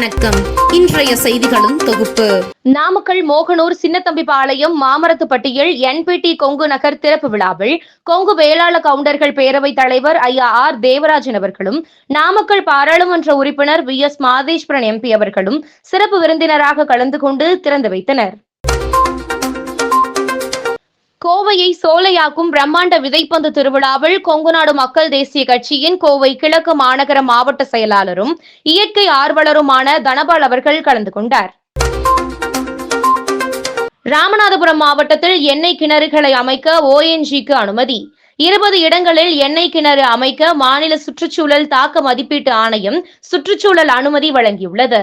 வணக்கம். இன்றைய செய்திகளும் தொகுப்பு. நாமக்கல் மோகனூர் சின்னத்தம்பிபாளையம் மாமரத்துப்பட்டியில் என்பிடி கொங்கு நகர் திறப்பு விழாவில் கொங்கு வேளாள கவுண்டர்கள் பேரவைத் தலைவர் ஐயா ஆர் தேவராஜன் அவர்களும் நாமக்கல் பாராளுமன்ற உறுப்பினர் வி எஸ் மாதேஸ்வரன் எம்பி அவர்களும் சிறப்பு விருந்தினராக கலந்து கொண்டு திறந்து வைத்தனர். கோவையை சோலையாக்கும் பிரம்மாண்ட விதைப்பந்து திருவிழாவில் கொங்குநாடு மக்கள் தேசிய கட்சியின் கோவை கிழக்கு மாநகர மாவட்ட செயலாளரும் இயற்கை ஆர்வலருமான தனபால் அவர்கள் கலந்து கொண்டார். ராமநாதபுரம் மாவட்டத்தில் எண்ணெய் கிணறுகளை அமைக்க ஓஎன்ஜிக்கு அனுமதி. இருபது இடங்களில் எண்ணெய் கிணறு அமைக்க மாநில சுற்றுச்சூழல் தாக்க மதிப்பீட்டு ஆணையம் சுற்றுச்சூழல் அனுமதி வழங்கியுள்ளது.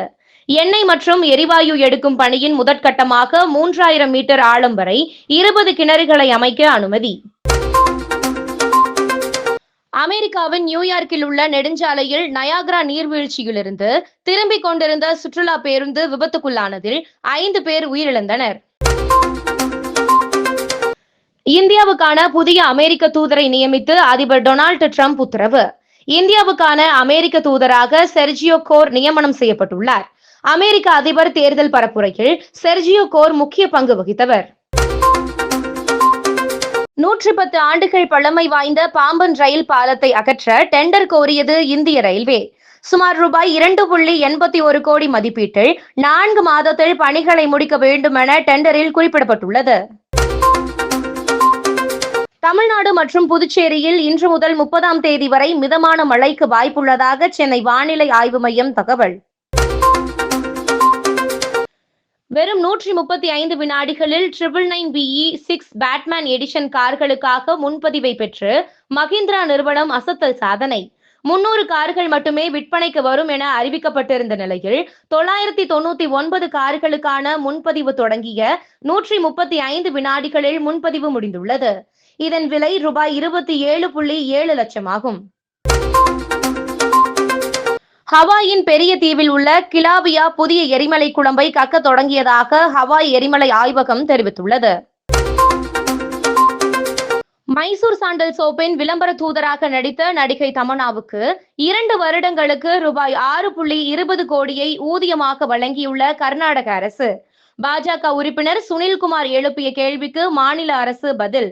எண்ணெய் மற்றும் எரிவாயு எடுக்கும் பணியின் முதற்கட்டமாக மூன்றாயிரம் மீட்டர் ஆழம் வரை இருபது கிணறுகளை அமைக்க அனுமதி. அமெரிக்காவின் நியூயார்க்கில் உள்ள நெடுஞ்சாலையில் நயாகரா நீர்வீழ்ச்சியிலிருந்து திரும்பிக் கொண்டிருந்த சுற்றுலா பேருந்து விபத்துக்குள்ளானதில் ஐந்து பேர் உயிரிழந்தனர். இந்தியாவுக்கான புதிய அமெரிக்க தூதரை நியமித்து அதிபர் டொனால்டு ட்ரம்ப் உத்தரவு. இந்தியாவுக்கான அமெரிக்க தூதராக செர்ஜியோ கோர் நியமனம் செய்யப்பட்டுள்ளார். அமெரிக்க அதிபர் தேர்தல் பரப்புரையில் செர்ஜியோ கோர் முக்கிய பங்கு வகித்தவர். நூற்றி பத்து ஆண்டுகள் பழமை வாய்ந்த பாம்பன் ரயில் பாலத்தை அகற்ற டெண்டர் கோரியது இந்திய ரயில்வே. சுமார் ரூபாய் இரண்டு புள்ளி எண்பத்தி ஒரு கோடி மதிப்பீட்டில் நான்கு மாதத்தில் பணிகளை முடிக்க வேண்டும் என டெண்டரில் குறிப்பிடப்பட்டுள்ளது. தமிழ்நாடு மற்றும் புதுச்சேரியில் இன்று முதல் முப்பதாம் தேதி வரை மிதமான மழைக்கு வாய்ப்புள்ளதாக சென்னை வானிலை ஆய்வு மையம் தகவல். வெறும் நூற்றி முப்பத்தி ஐந்து வினாடிகளில் triple nine BE six Batman edition கார்களுக்காக முன்பதிவை பெற்று மஹிந்திரா நிறுவனம் அசத்தல் சாதனை. முன்னூறு கார்கள் மட்டுமே விற்பனைக்கு வரும் என அறிவிக்கப்பட்டிருந்த நிலையில் தொள்ளாயிரத்தி தொண்ணூத்தி ஒன்பது கார்களுக்கான முன்பதிவு தொடங்கிய நூற்றி முப்பத்தி ஐந்து வினாடிகளில் முன்பதிவு முடிந்துள்ளது. இதன் விலை ரூபாய் இருபத்தி ஏழு புள்ளி ஏழு லட்சம் ஆகும் ஹவாயின் பெரிய தீவில் உள்ள கிலாபியா புதிய எரிமலை குழம்பை கக்க தொடங்கியதாக ஹவாய் எரிமலை ஆய்வகம் தெரிவித்துள்ளது. மைசூர் சாண்டல் சோப்பின் விளம்பர தூதராக நடித்த நடிகை தமனாவுக்கு இரண்டு வருடங்களுக்கு ரூபாய் ஆறு புள்ளி இருபது கோடியை ஊதியமாக வழங்கியுள்ள கர்நாடக அரசு. பாஜக உறுப்பினர் சுனில்குமார் எழுப்பிய கேள்விக்கு மாநில அரசு பதில்.